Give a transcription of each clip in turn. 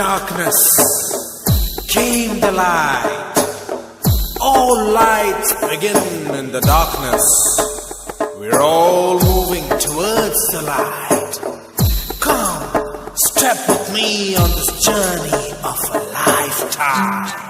darkness came the light. All light begin in the darkness. We're all moving towards the light. Come, step with me on this journey of a lifetime.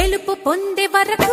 గెలుపు పొందే వరకు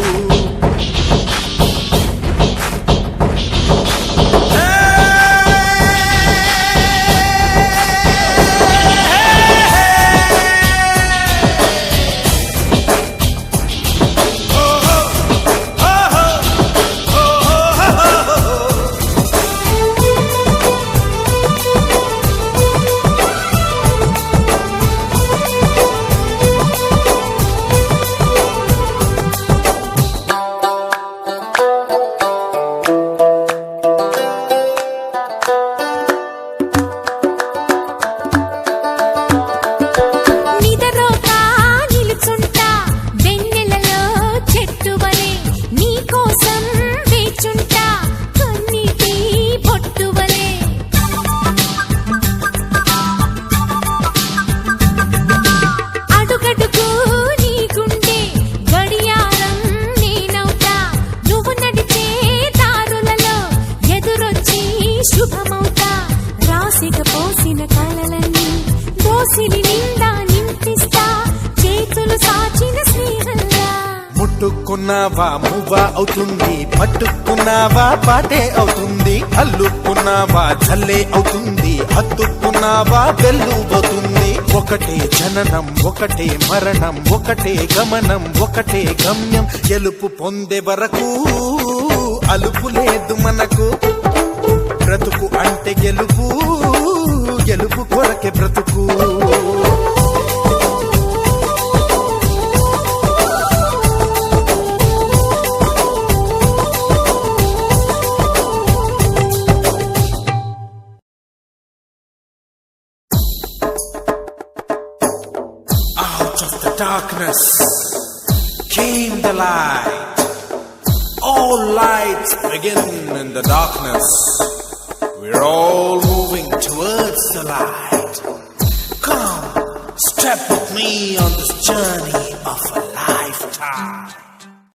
నీకోసం వేచుంటా కన్నీటి బొట్టువలే అడుగడుగు నీ గడియారం నేనవుతా. నువ్వు నడిచే దారులలో ఎదురొచ్చి శుభమవుతా. రాసిక పోసిన కలలన్నీ దోసిలి నిండా ముట్టుకున్నావా మువ్వా అవుతుంది. పట్టుకున్నావా? పాటే అవుతుంది. అల్లుకున్నావా? చల్లే అవుతుంది. హత్తుకున్నావా? వెల్లుబోతుంది ఒకటే జననం ఒకటే మరణం ఒకటే గమనం ఒకటే గమ్యం. గెలుపు పొందే వరకు అలుపు లేదు మనకు. బ్రతుకు అంటే గెలుపు గెలుపు కొరకే బ్రతుకు. Of the darkness came the light. All lights begin in the darkness. We're all moving towards the light. Come, step with me on this journey of a lifetime.